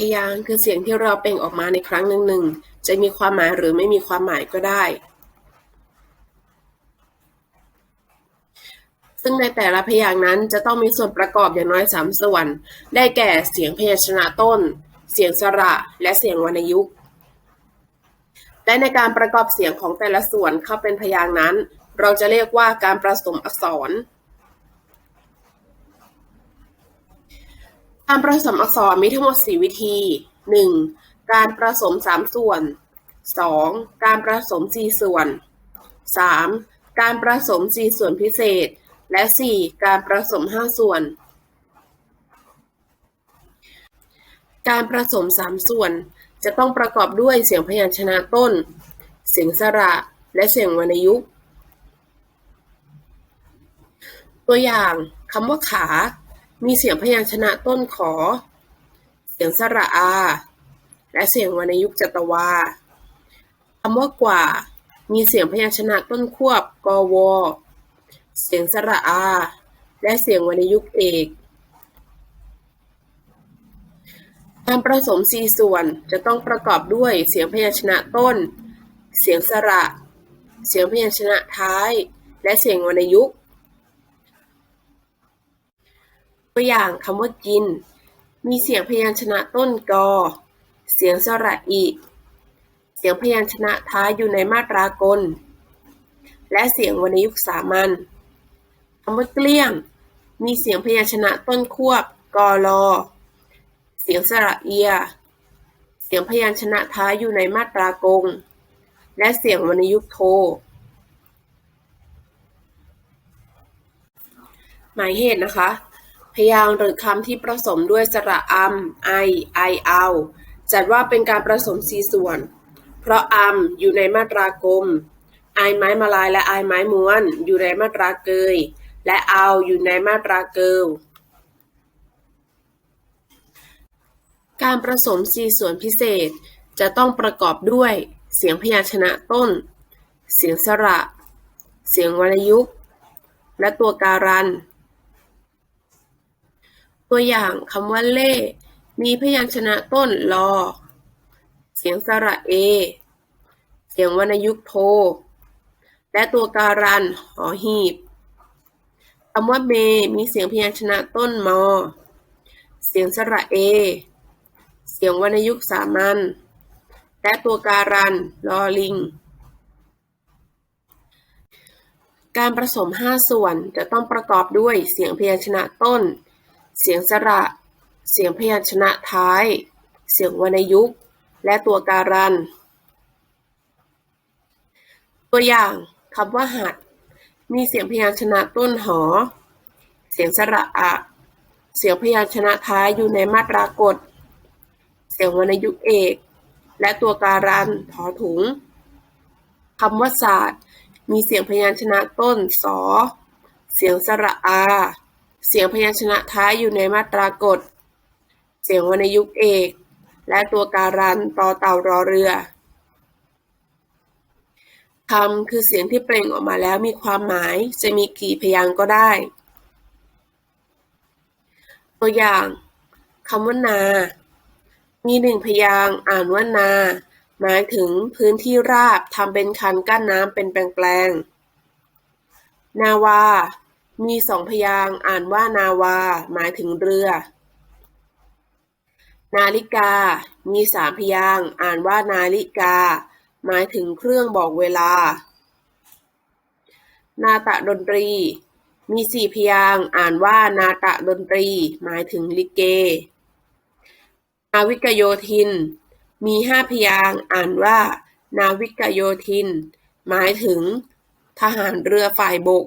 พยางค์คือเสียงที่เราเปล่งออกมาในครั้งหนึ่งๆ จะมีความหมายหรือไม่มีความหมายก็ได้ ซึ่งในแต่ละพยางค์นั้นจะต้องมีส่วนประกอบอย่างน้อย 3 ส่วน ได้แก่เสียงพยัญชนะต้น เสียงสระ และเสียงวรรณยุกต์ และในการประกอบเสียงของแต่ละส่วนเข้าเป็นพยางค์นั้น เราจะเรียกว่าการผสมอักษร การผสมอักษรมีทั้งหมด 4 วิธี 1. การผสม3ส่วน 2. การผสม4ส่วน 3. การผสม4ส่วนพิเศษ และ 4. การผสม5ส่วน การผสม3ส่วน จะต้องประกอบด้วยเสียงพยัญชนะต้น เสียงสระ และเสียงวรรณยุกต์ ตัวอย่างคำว่าขา มีเสียงพยัญชนะต้นขอ เสียงสระอา และเสียงวรรณยุกต์จตวาคำว่ากว่า มีเสียงพยัญชนะต้นควบกวเสียงสระอา และเสียงวรรณยุกต์เอกการผสมสี่ส่วนจะต้องประกอบด้วยเสียงพยัญชนะต้น เสียงสระ เสียงพยัญชนะท้าย และเสียงวรรณยุกต์ ตัวอย่างคำว่ากิน มีเสียงพยัญชนะต้นกอ เสียงสระอิเสียงพยัญชนะท้ายอยู่ในมาตรากล และเสียงวรรณยุกต์สามัญคำว่าเกลี้ยง มีเสียงพยัญชนะต้นควบกอลอ เสียงสระเอีย เสียงพยัญชนะท้ายอยู่ในมาตรากง และเสียงวรรณยุกต์โทหมายเหตุนะคะ พยางค์หรือคำที่ผสมด้วยสระอัมไอ ไอ เอา จัดว่าเป็นการผสมสีส่วน เพราะอัมอยู่ในมาตรากลม ไอไม้มาลายและไอไม้ม้วน อยู่ในมาตราเกย และเอาอยู่ในมาตราเกิลการผสมสีส่วนพิเศษจะต้องประกอบด้วยเสียงพยัญชนะต้น เสียงสระ เสียงวรรณยุกต์ และตัวการัน ตัวอย่างคำว่าเล่ มีพยัญชนะต้นลอ เสียงสระเอ เสียงวรรณยุกต์โท และตัวการันหอหีบคำว่าเมมีเสียงพยัญชนะต้นมอ เสียงสระเอ เสียงวรรณยุกต์สามัญ และตัวการันลอลิง การผสม 5 ส่วนจะต้องประกอบด้วยเสียงพยัญชนะต้น เสียงสระ เสียงพยัญชนะท้าย เสียงวรรณยุกต์ และตัวการัน ตัวอย่างคำว่าหัด มีเสียงพยัญชนะต้นหอ เสียงสระอะ เสียงพยัญชนะท้ายอยู่ในมาตรากฎเสียงวรรณยุกต์เอก และตัวการันถอถุงคำว่าศาสตร์ มีเสียงพยัญชนะต้นสอ เสียงสระอา เสียงพยัญชนะท้ายอยู่ในมาตรากฎเสียงวรรณยุกต์เอก และตัวการันต่อเต่ารอเรือคำคือเสียงที่เปล่งออกมาแล้วมีความหมายจะมีกี่พยางค์ก็ได้ ตัวอย่างคำว่านา มีหนึ่งพยางค์อ่านว่านา หมายถึงพื้นที่ราบทำเป็นคันกั้นน้ำเป็นแปลงๆนาวา มีสองพยางค์ อ่านว่านาวา หมายถึงเรือ นาฬิกา มีสามพยางค์ อ่านว่านาฬิกา หมายถึงเครื่องบอกเวลา นาตะดนตรี มีสี่พยางค์ อ่านว่านาตะดนตรี หมายถึงลิเก นาวิกโยธิน มีห้าพยางค์ อ่านว่า นาวิกโยธิน หมายถึง ทหารเรือฝ่ายบก